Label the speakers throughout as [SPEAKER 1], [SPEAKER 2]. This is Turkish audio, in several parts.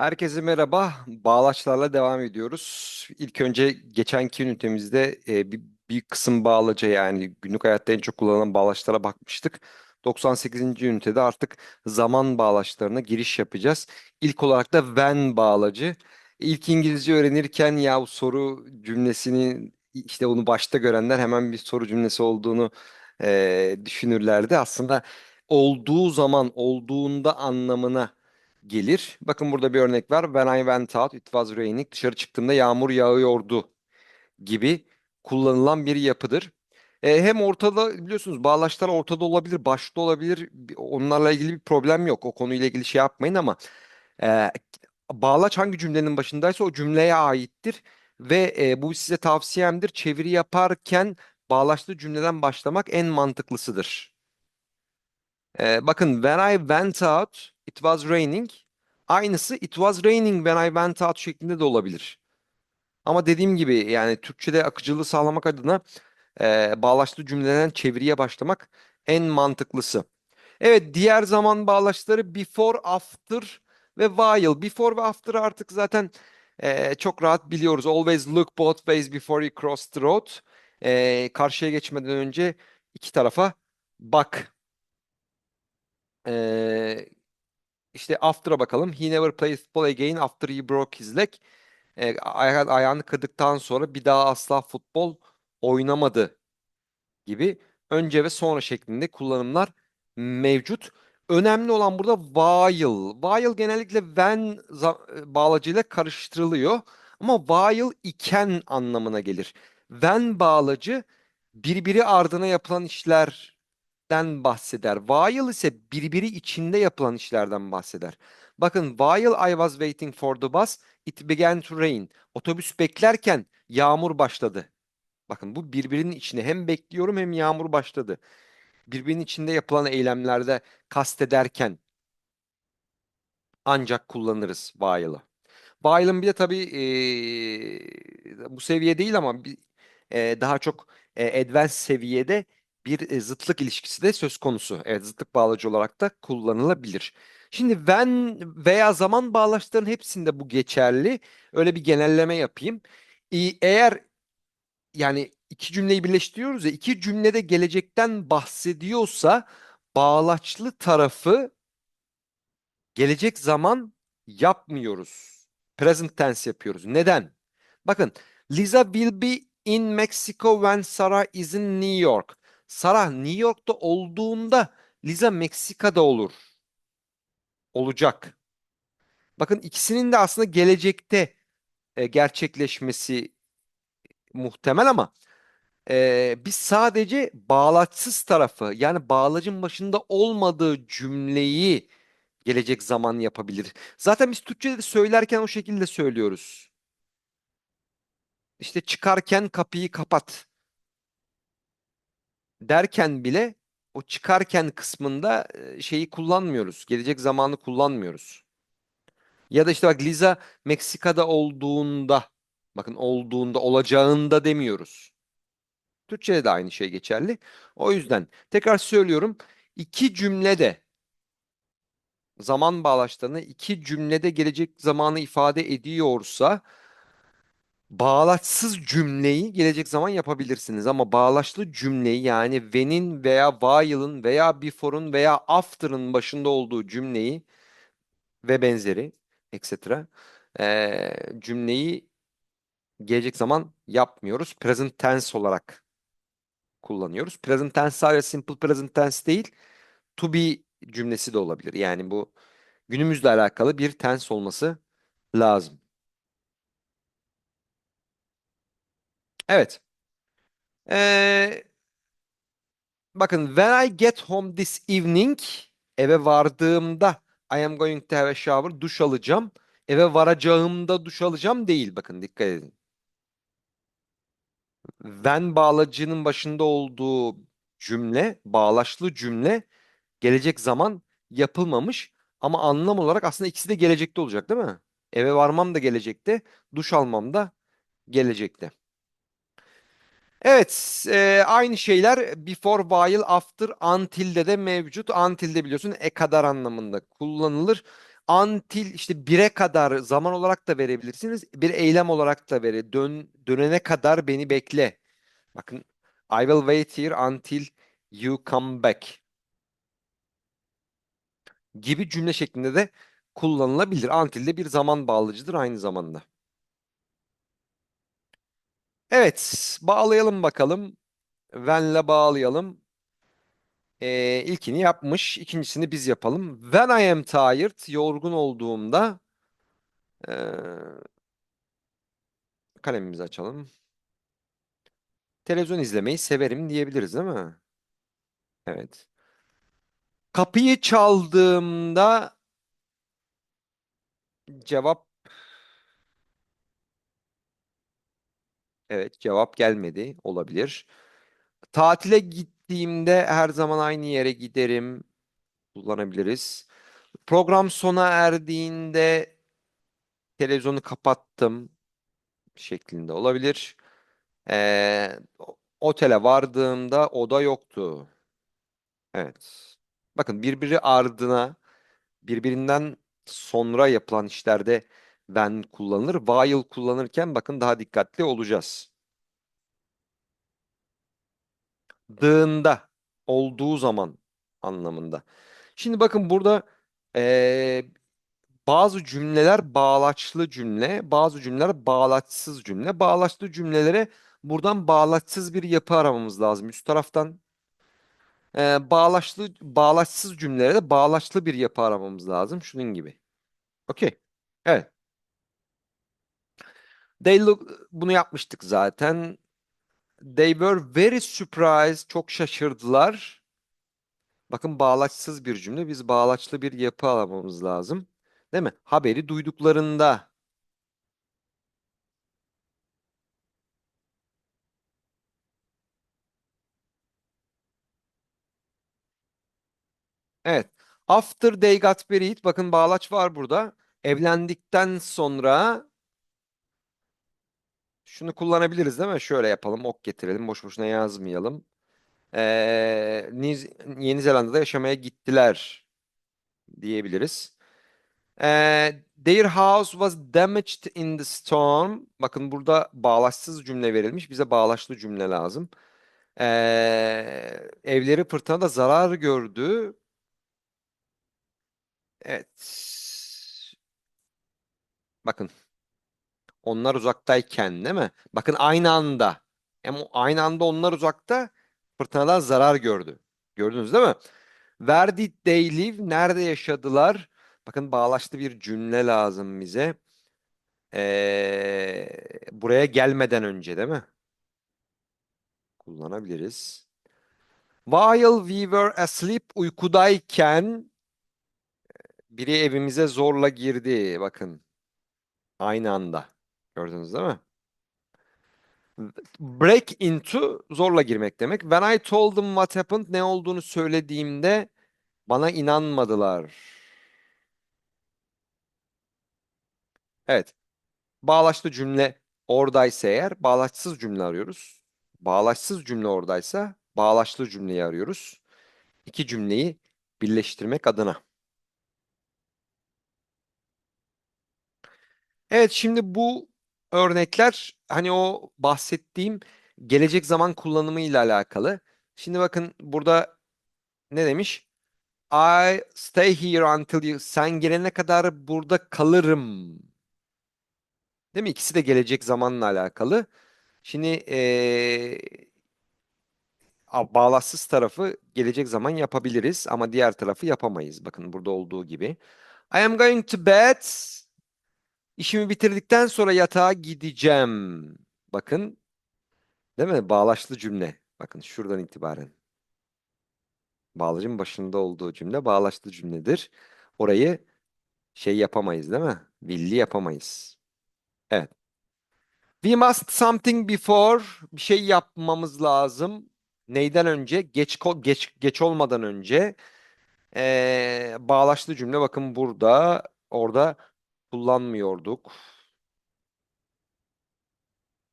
[SPEAKER 1] Herkese merhaba. Bağlaçlarla devam ediyoruz. İlk önce geçenki ünitemizde e, bir, bir kısım bağlaca yani günlük hayatta en çok kullanılan bağlaçlara bakmıştık. 98. ünitede artık zaman bağlaçlarına giriş yapacağız. İlk olarak da when bağlacı. İlk İngilizce öğrenirken ya bu soru cümlesini işte onu başta görenler hemen bir soru cümlesi olduğunu e, düşünürlerdi. Aslında olduğu zaman olduğunda anlamına gelir. Bakın burada bir örnek var. When I went out, it was raining. Dışarı çıktığımda yağmur yağıyordu gibi kullanılan bir yapıdır. E, hem ortada biliyorsunuz bağlaçlar ortada olabilir, başta olabilir. Onlarla ilgili bir problem yok. O konuyla ilgili şey yapmayın ama e, bağlaç hangi cümlenin başındaysa o cümleye aittir. Ve e, bu size tavsiyemdir. Çeviri yaparken bağlaçlı cümleden başlamak en mantıklısıdır. Ee, bakın when I went out it was raining. Aynısı it was raining when I went out şeklinde de olabilir. Ama dediğim gibi yani Türkçe'de akıcılığı sağlamak adına e, bağlaçlı cümleden çeviriye başlamak en mantıklısı. Evet diğer zaman bağlaçları before, after ve while. Before ve after artık zaten e, çok rahat biliyoruz. Always look both ways before you cross the road. E, karşıya geçmeden önce iki tarafa bak ee, işte after'a bakalım. He never played football again after he broke his leg. Ee, aya- ayağını kırdıktan sonra bir daha asla futbol oynamadı gibi önce ve sonra şeklinde kullanımlar mevcut. Önemli olan burada while. While genellikle when bağlacıyla karıştırılıyor. Ama while iken anlamına gelir. When bağlacı birbiri ardına yapılan işlerden bahseder. While ise birbiri içinde yapılan işlerden bahseder. Bakın while I was waiting for the bus, it began to rain. Otobüs beklerken yağmur başladı. Bakın bu birbirinin içine hem bekliyorum hem yağmur başladı. Birbirinin içinde yapılan eylemlerde kastederken ancak kullanırız while'ı. While'ın bir de tabii eee, bu seviye değil ama eee, daha çok eee, advanced seviyede bir e, zıtlık ilişkisi de söz konusu. Evet zıtlık bağlacı olarak da kullanılabilir. Şimdi when veya zaman bağlaçlarının hepsinde bu geçerli. Öyle bir genelleme yapayım. Eğer yani iki cümleyi birleştiriyoruz ya iki cümlede gelecekten bahsediyorsa bağlaçlı tarafı gelecek zaman yapmıyoruz. Present tense yapıyoruz. Neden? Bakın Lisa will be in Mexico when Sarah is in New York. Sarah New York'ta olduğunda Lisa Meksika'da olur. Olacak. Bakın ikisinin de aslında gelecekte e, gerçekleşmesi muhtemel ama Ee, biz sadece bağlaçsız tarafı yani bağlacın başında olmadığı cümleyi gelecek zaman yapabilir. Zaten biz Türkçe'de de söylerken o şekilde söylüyoruz. İşte çıkarken kapıyı kapat derken bile o çıkarken kısmında şeyi kullanmıyoruz. Gelecek zamanı kullanmıyoruz. Ya da işte bak Liza Meksika'da olduğunda bakın olduğunda olacağında demiyoruz. Türkçe'de de aynı şey geçerli. O yüzden tekrar söylüyorum. iki cümlede zaman bağlaçlarını iki cümlede gelecek zamanı ifade ediyorsa bağlaçsız cümleyi gelecek zaman yapabilirsiniz. Ama bağlaçlı cümleyi yani when'in veya while'ın veya before'un veya after'ın başında olduğu cümleyi ve benzeri etc. eee, cümleyi gelecek zaman yapmıyoruz. Present tense olarak kullanıyoruz. Present tense sadece simple present tense değil, to be cümlesi de olabilir. Yani bu günümüzle alakalı bir tense olması lazım. Evet. Ee, bakın when I get home this evening eve vardığımda I am going to have a shower duş alacağım. Eve varacağımda duş alacağım değil. Bakın dikkat edin. When bağlacının başında olduğu cümle, bağlaçlı cümle gelecek zaman yapılmamış ama anlam olarak aslında ikisi de gelecekte olacak değil mi? Eve varmam da gelecekte, duş almam da gelecekte. Evet, e, aynı şeyler before, while, after, until'de de mevcut. Until'de biliyorsun e kadar anlamında kullanılır. until işte bire kadar zaman olarak da verebilirsiniz. Bir eylem olarak da vere. Dön, dönene kadar beni bekle. Bakın I will wait here until you come back gibi cümle şeklinde de kullanılabilir. Until de bir zaman bağlıcıdır aynı zamanda. Evet, bağlayalım bakalım. When'le bağlayalım. Ee, ilkini yapmış, ikincisini biz yapalım. When I am tired, yorgun olduğumda ee, kalemimizi açalım. Televizyon izlemeyi severim diyebiliriz değil mi? Evet. Kapıyı çaldığımda cevap evet cevap gelmedi olabilir. Tatile gittiğimde her zaman aynı yere giderim kullanabiliriz. Program sona erdiğinde televizyonu kapattım şeklinde olabilir. Ee, otele vardığımda oda yoktu. Evet. Bakın birbiri ardına birbirinden sonra yapılan işlerde when kullanılır. While kullanırken bakın daha dikkatli olacağız. Dığında, olduğu zaman anlamında. Şimdi bakın burada eee, bazı cümleler bağlaçlı cümle, bazı cümleler bağlaçsız cümle. Bağlaçlı cümlelere buradan bağlaçsız bir yapı aramamız lazım. Üst taraftan eee, bağlaçlı, bağlaçsız cümlelere de bağlaçlı bir yapı aramamız lazım. Şunun gibi. Okey. Evet. They look, bunu yapmıştık zaten. They were very surprised. Çok şaşırdılar. Bakın bağlaçsız bir cümle. Biz bağlaçlı bir yapı aramamız lazım. Değil mi? Haberi duyduklarında. Evet. After they got married. Bakın bağlaç var burada. Evlendikten sonra şunu kullanabiliriz değil mi? Şöyle yapalım. Ok getirelim. Boş boşuna yazmayalım. Ee, Yeni Zelanda'da yaşamaya gittiler diyebiliriz. Ee, their house was damaged in the storm. Bakın burada bağlaçsız cümle verilmiş. Bize bağlaçlı cümle lazım. Ee, evleri fırtınada zarar gördü. Evet. Bakın onlar uzaktayken değil mi? Bakın aynı anda. Hem aynı anda onlar uzakta fırtınadan zarar gördü. Gördünüz değil mi? Where did they live? Nerede yaşadılar? Bakın bağlaçlı bir cümle lazım bize. Ee, buraya gelmeden önce değil mi? Kullanabiliriz. While we were asleep uykudayken biri evimize zorla girdi. Bakın. Aynı anda. Gördünüz değil mi? Break into zorla girmek demek. When I told them what happened ne olduğunu söylediğimde bana inanmadılar. Evet. Bağlaçlı cümle oradaysa eğer bağlaçsız cümle arıyoruz. Bağlaçsız cümle oradaysa bağlaçlı cümleyi arıyoruz. İki cümleyi birleştirmek adına. Evet şimdi bu örnekler hani o bahsettiğim gelecek zaman kullanımı ile alakalı. Şimdi bakın burada ne demiş? I stay here until you sen gelene kadar burada kalırım. Değil mi? İkisi de gelecek zamanla alakalı. Şimdi eee bağlaçsız tarafı gelecek zaman yapabiliriz ama diğer tarafı yapamayız. Bakın burada olduğu gibi. I am going to bed. İşimi bitirdikten sonra yatağa gideceğim. Bakın, değil mi? Bağlaçlı cümle. Bakın şuradan itibaren. Bağlacın başında olduğu cümle bağlaçlı cümledir. Orayı şey yapamayız, değil mi? Villi yapamayız. Evet. We must something before bir şey yapmamız lazım. Neyden önce? Geç geç geç olmadan önce. Ee, bağlaçlı cümle bakın burada, orada kullanmıyorduk.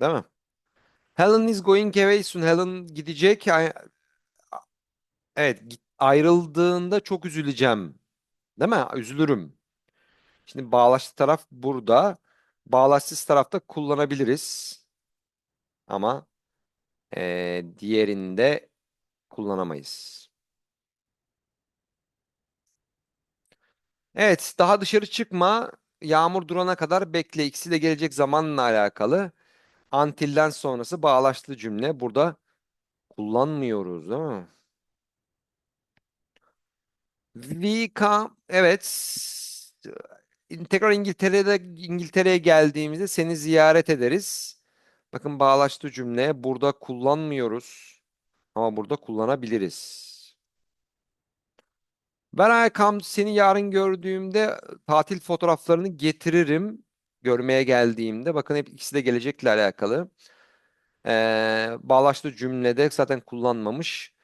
[SPEAKER 1] Değil mi? Helen is going away soon. Helen gidecek. Evet, ayrıldığında çok üzüleceğim. Değil mi? Üzülürüm. Şimdi bağlaçlı taraf burada. Bağlaçsız tarafta kullanabiliriz. Ama e, diğerinde kullanamayız. Evet, daha dışarı çıkma. Yağmur durana kadar bekle. İkisi de gelecek zamanla alakalı. Until'den sonrası bağlaçlı cümle. Burada kullanmıyoruz, değil mi? We come, evet. Tekrar İngiltere'de İngiltere'ye geldiğimizde seni ziyaret ederiz. Bakın bağlaçlı cümle burada kullanmıyoruz ama burada kullanabiliriz. When I come seni yarın gördüğümde tatil fotoğraflarını getiririm. Görmeye geldiğimde bakın hep ikisi de gelecekle alakalı. Ee, bağlaçlı cümlede zaten kullanmamış.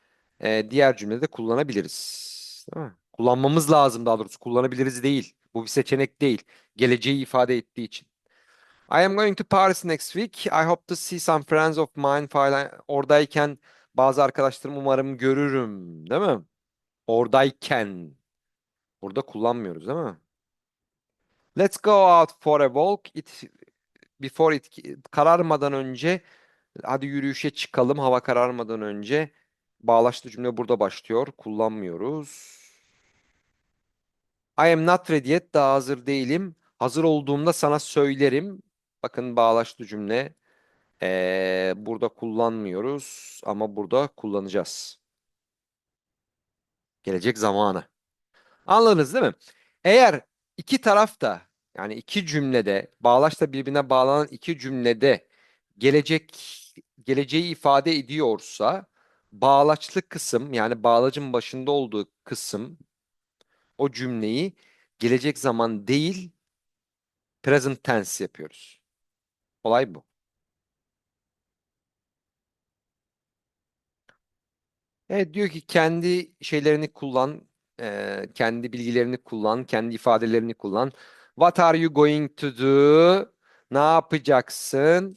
[SPEAKER 1] Ee, diğer cümlede kullanabiliriz. Değil mi? Kullanmamız lazım daha doğrusu. Kullanabiliriz değil. Bu bir seçenek değil. Geleceği ifade ettiği için. I am going to Paris next week. I hope to see some friends of mine. Oradayken bazı arkadaşlarımı umarım görürüm, değil mi? Oradayken. Burada kullanmıyoruz, değil mi? Let's go out for a walk. It before it kararmadan önce hadi yürüyüşe çıkalım hava kararmadan önce. Bağlaçlı cümle burada başlıyor. Kullanmıyoruz. I am not ready yet. Daha hazır değilim. Hazır olduğumda sana söylerim. Bakın bağlaçlı cümle. Ee, burada kullanmıyoruz ama burada kullanacağız. Gelecek zamanı. Anladınız değil mi? Eğer iki taraf da yani iki cümlede bağlaçla birbirine bağlanan iki cümlede gelecek geleceği ifade ediyorsa bağlaçlı kısım yani bağlacın başında olduğu kısım o cümleyi gelecek zaman değil present tense yapıyoruz. Olay bu. Evet diyor ki kendi şeylerini kullan, e, kendi bilgilerini kullan, kendi ifadelerini kullan. What are you going to do? Ne yapacaksın?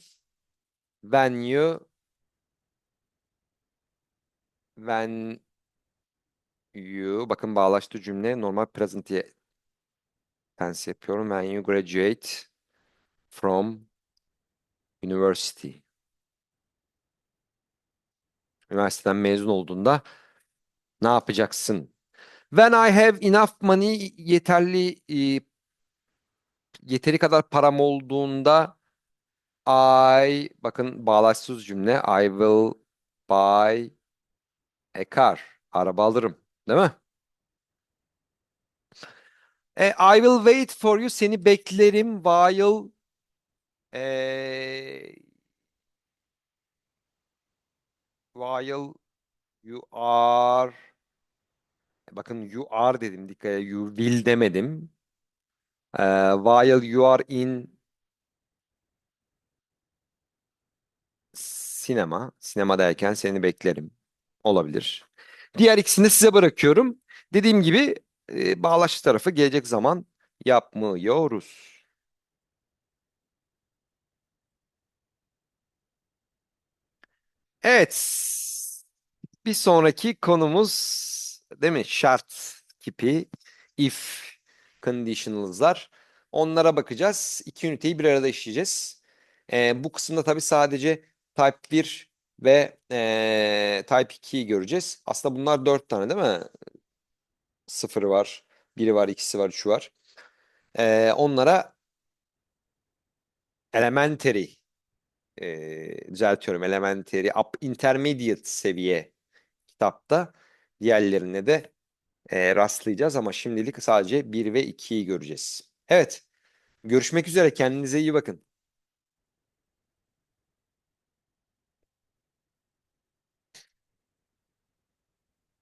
[SPEAKER 1] When you when you bakın bağlaştı cümle normal present tense yapıyorum. When you graduate from university. Üniversiteden mezun olduğunda ne yapacaksın? When I have enough money yeterli e, yeteri kadar param olduğunda I bakın bağlaçsız cümle I will buy a car. Araba alırım. Değil mi? E, I will wait for you. Seni beklerim while e, while you are bakın you are dedim dikkat et. You will demedim. E, while you are in sinema. Sinemadayken seni beklerim. Olabilir. Diğer ikisini size bırakıyorum. Dediğim gibi e, bağlaç tarafı gelecek zaman yapmıyoruz. Evet. Bir sonraki konumuz değil mi? Şart kipi, if conditionals'lar. Onlara bakacağız. İki üniteyi bir arada işleyeceğiz. E, bu kısımda tabii sadece Type 1 ve e, Type 2'yi göreceğiz. Aslında bunlar 4 tane değil mi? Sıfırı var, biri var, ikisi var, üçü var. E, onlara elementary e, düzeltiyorum. Elementary, up, intermediate seviye kitapta. Diğerlerine de e, rastlayacağız ama şimdilik sadece 1 ve 2'yi göreceğiz. Evet. Görüşmek üzere. Kendinize iyi bakın.